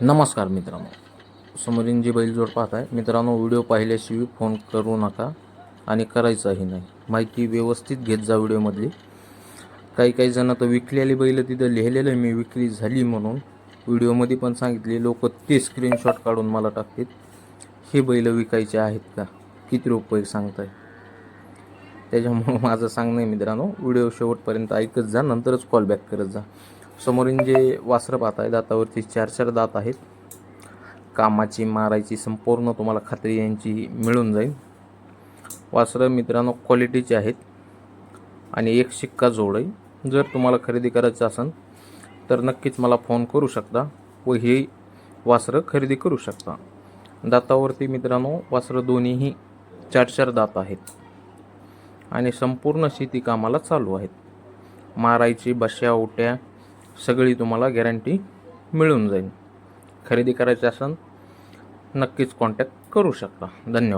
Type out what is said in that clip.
नमस्कार मित्रांनो. समोरील जी बैलजोड पाहत आहे मित्रांनो व्हिडिओ पाहिल्याशिवाय फोन करू नका आणि करायचाही नाही. माहिती व्यवस्थित घेत जा व्हिडिओमधली काही काही जण तर विकलेली बैल तिथं लिहिलेलं आहे मी विक्री झाली म्हणून. व्हिडिओमध्ये पण सांगितले लोक ते स्क्रीनशॉट काढून मला टाकतील हे बैल विकायचे आहेत का? किती रुपये सांगताय? त्याच्यामुळं माझं सांगणं आहे मित्रांनो व्हिडिओ शेवटपर्यंत ऐकत जा नंतरच कॉल बॅक करत जा. समोरील जे वासरं पाहत आहे दातावरती चार चार दात आहेत. कामाची मारायची संपूर्ण तुम्हाला खात्री यांची मिळून जाईल. वासरं मित्रांनो क्वालिटीचे आहेत. आणि एक शिक्का जोड आहे. जर तुम्हाला खरेदी करायचं असेल तर नक्कीच मला फोन करू शकता व ही वासरं खरेदी करू शकता. दातावरती मित्रांनो वासरं दोन्हीही चार चार दात आहेत. आणि संपूर्ण शेती कामाला चालू आहेत. मारायची बश्या ओट्या सगळी तुम्हाला गॅरंटी मिळून जाईल. खरेदी करायची असेल नक्कीच कॉन्टॅक्ट करू शकता. धन्यवाद.